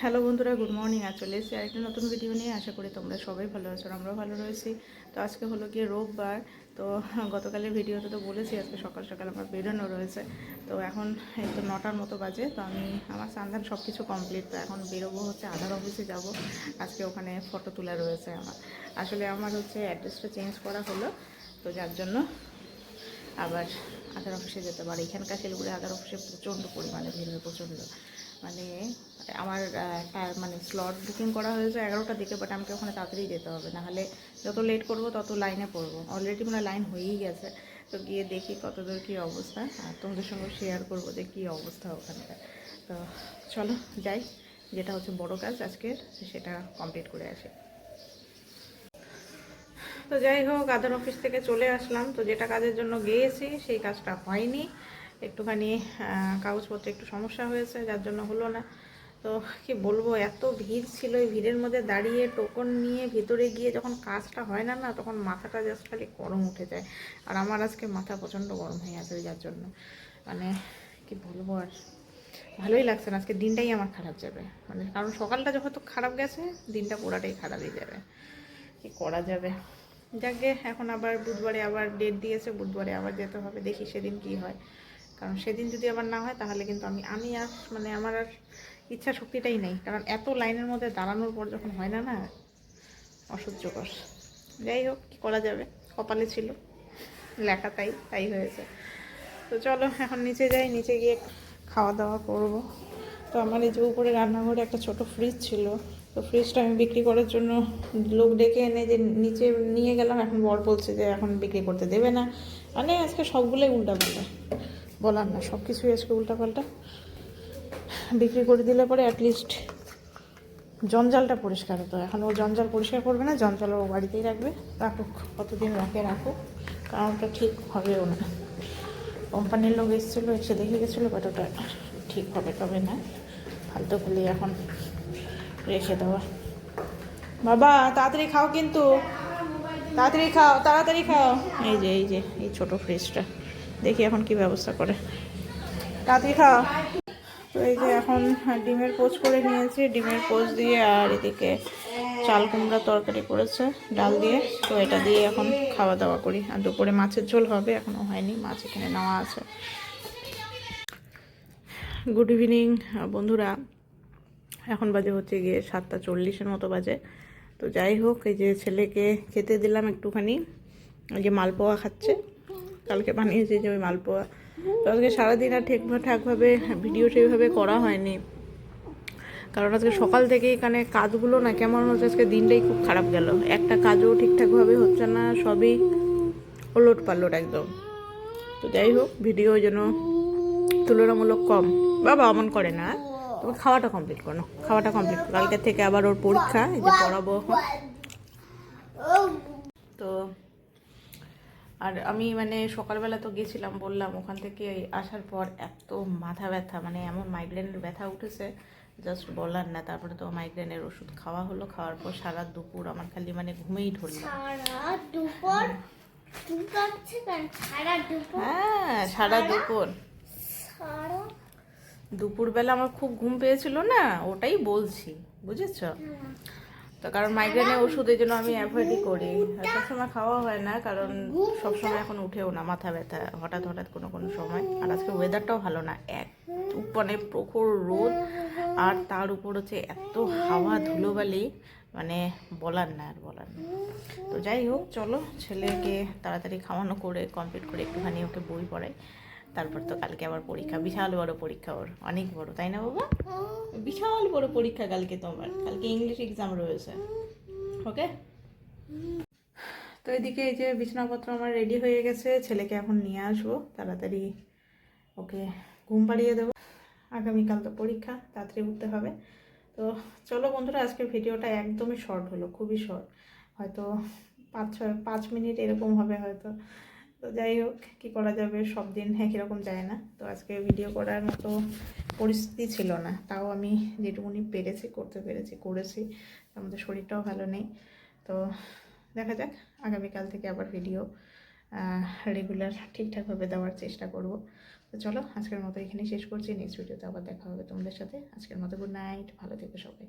Hello বন্ধুরা, good morning. আর চলে এসেছি আরেকটা নতুন ভিডিও নিয়ে। আশা করি তোমরা সবাই ভালো আছো আমরাও ভালো রয়েছি। তো আজকে হলো গিয়ে রোববার। তো গতকালের ভিডিওতে তো বলেছি, আজকে সকাল সকাল আমার বেরোনো রয়েছে। তো এখন এই তো নটার মতো বাজে। তো আমি, আমার সান্ধান সব কিছু কমপ্লিট তো এখন বেরোবো হচ্ছে, আধার অফিসে যাব। আজকে ওখানে ফটো তোলা রয়েছে আমার। আসলে আমার হচ্ছে অ্যাড্রেসটা চেঞ্জ করা হলো। তো যার জন্য আবার আধার অফিসে যেতে পারে। এখানকার শিলিগুড়ি আধার অফিসে প্রচণ্ড পরিমাণে ভিড় প্রচণ্ড। মানে আমার মানে স্লট বুকিং করা হয়েছে এগারোটার দিকে বাট আমাকে ওখানে তাড়াতাড়ি যেতে হবে। নাহলে যত লেট করব, তত লাইনে পড়ব। অলরেডি মানে লাইন হয়েই গেছে। তো গিয়ে দেখি কতদূর কী অবস্থা। তোমাদের সঙ্গে শেয়ার করব যে কী অবস্থা ওখানকার তো চলো যাই। যেটা হচ্ছে বড় কাজ আজকের সেটা কমপ্লিট করে আসি। তো যাই হোক আধার অফিস থেকে চলে আসলাম। তো যেটা কাজের জন্য গিয়েছি, সেই কাজটা হয়নি। একটুখানি কাগজপত্রে একটু সমস্যা হয়েছে, যার জন্য হলো না। তো কি বলব, এত ভিড় ছিল এই ভিড়ের মধ্যে দাঁড়িয়ে টোকন নিয়ে ভিতরে গিয়ে যখন কাজটা হয় না না, তখন মাথাটা জাস্ট খালি গরম উঠে যায়। আর আমার আজকে মাথা প্রচণ্ড গরম হয়ে আছে যার জন্য। মানে কি বলব আর, ভালোই লাগছে না। আজকে দিনটাই আমার খারাপ যাবে। মানে কারণ সকালটা যখন তো খারাপ গেছে, দিনটা পুরাটাই খারাপই যাবে। কি করা যাবে? যাকে এখন আবার বুধবারে আবার ডেট দিয়েছে, বুধবারে আবার যেতে হবে, দেখি সেদিন কি হয়। কারণ সেদিন যদি আবার না হয়, তাহলে কিন্তু আমি আমি আর মানে আমার আর ইচ্ছা শক্তিটাই নেই। কারণ এত লাইনের মধ্যে দাঁড়ানোর পর যখন হয় না না, অসহ্যকর। যাই হোক, কী করা যাবে? কপালে ছিল। লেখা তাই তাই হয়েছে। তো চলো, এখন নিচে যাই, নিচে গিয়ে খাওয়া দাওয়া করব। তো আমার এই যে উপরে রান্নাঘরে একটা ছোট ফ্রিজ ছিল। তো ফ্রিজটা আমি বিক্রি করার জন্য লোক ডেকে এনে যে নিচে নিয়ে গেলাম, এখন বর বলছে যে এখন বিক্রি করতে দেবে না। মানে আজকে সবগুলোই উল্টাপাল্টা। বলার না সব কিছুই আজকে উল্টাপাল্টা। বিক্রি করে দিলে পরে অ্যাটলিস্ট জঞ্জালটা পরিষ্কার হতো। এখন ও জঞ্জাল পরিষ্কার করবে না, জঞ্জাল ও বাড়িতেই রাখবে, রাখুক, কতদিন রাখে রাখুক কারণ ওটা ঠিক হবেও না। কোম্পানির লোক এসেছিল, এসে দেখে গেছিল বাট ওটা ঠিক হবে তবে না। ফালতু খুলি এখন রেখে দেওয়া। বাবা, তাড়াতাড়ি খাও কিন্তু। তাড়াতাড়ি খাও তাড়াতাড়ি খাও। এই যে এই যে, এই ছোটো ফ্রিজটা দেখি এখন কি ব্যবস্থা করে। তাড়াতাড়ি খাও। তো এই যে এখন ডিমের পোচ করে নিয়েছি, ডিমের পোচ দিয়ে আর এদিকে চাল কুমড়া তরকারি করেছে, ডাল দিয়ে। তো এটা দিয়ে এখন খাওয়া দাওয়া করি। আর দুপুরে মাছের ঝোল হবে এখনও হয়নি, মাছ এখানে নেওয়া আছে। গুড ইভিনিং বন্ধুরা। এখন বাজে হচ্ছে গিয়ে সাতটা চল্লিশের মতো বাজে। তো যাই হোক, এই যে ছেলেকে খেতে দিলাম একটুখানি। ওই যে মালপোয়া খাচ্ছে। কালকে বানিয়েছি যে ওই মালপোয়া। তো আজকে সারাদিন আর ঠিক ঠাকভাবে ভিডিও সেইভাবে করা হয়নি। কারণ আজকে সকাল থেকে এখানে কাজগুলো না কেমন হচ্ছে, আজকে দিনটাই খুব খারাপ গেল। একটা কাজও ঠিকঠাকভাবে হচ্ছে না, সবই ওলট পাল্লট একদম। তো যাই হোক, ভিডিও যেন তুলনামূলক কম। বাবা অমন করে না তুমি খাওয়াটা কমপ্লিট করো খাওয়াটা কমপ্লিট করো। কালকের থেকে আবার ওর পরীক্ষা, এই যে পড়াবো তো আর আমি মানে সকালবেলা তো গেছিলাম বললাম ওখান থেকে আসার পর এত মাথা ব্যথা মানে এমন মাইগ্রেনের ব্যথা উঠেছে জাস্ট বলার না তারপরে তো মাইগ্রেনের ওষুধ খাওয়া হলো খাওয়ার পর সারা দুপুর আমার খালি মানে ঘুমেই ধরলো। হ্যাঁ সারা দুপুর। দুপুরবেলা আমার খুব ঘুম পেয়েছিল না ওটাই বলছি বুঝেছ? তো কারণ মাইগ্রেনের ওষুধ এই জন্য আমি অ্যাভয়েডই করি। সবসময় খাওয়া হয় না, কারণ সবসময় এখন উঠেও না, মাথা ব্যথা, হঠাৎ হঠাৎ কোনো কোনো সময়। আর আজকে ওয়েদারটাও ভালো না, এক মানে প্রখর রোদ, আর তার উপর হচ্ছে এত হাওয়া ধুলোবালি মানে বলার না আর বলার না। তো যাই হোক, চলো ছেলেকে তাড়াতাড়ি খাওয়ানো করে কমপ্লিট করে একটুখানি ওকে বই পড়াই। তারপর তো কালকে আবার পরীক্ষা। বিশাল বড় পরীক্ষা ওর। অনেক বড় তাই না বাবা? বিশাল বড় পরীক্ষা কালকে তোমার। কালকে ইংলিশ এক্সাম রয়েছে। ওকে? তো এদিকে এই যে বিছানাপত্র আমার রেডি হয়ে গেছে ছেলেকে এখন নিয়ে আসব। তাড়াতাড়ি ওকে ঘুম পাড়িয়ে দেবো। আগামীকাল তো পরীক্ষা তাড়াতাড়ি উঠতে হবে। তো চলো বন্ধুরা আজকের ভিডিওটা একদমই শর্ট হলো খুবই শর্ট হয়তো পাঁচ ছয় পাঁচ মিনিট এরকম হবে হয়তো। তো যাই হোক, কী করা যাবে? সব দিন হ্যাঁ কীরকম যায় না। তো আজকে ভিডিও করার মতো পরিস্থিতি ছিল না। তাও আমি যেটুকুনি পেরেছি, করতে পেরেছি, করেছি। আমাদের শরীরটাও ভালো নেই। তো দেখা যাক, আগামীকাল থেকে আবার ভিডিও রেগুলার ঠিকঠাকভাবে দেওয়ার চেষ্টা করব। তো চলো, আজকের মতো এখানেই শেষ করছি। নেক্সট ভিডিওতে আবার দেখা হবে তোমাদের সাথে। আজকের মতো গুড নাইট ভালো থেকো সবাই।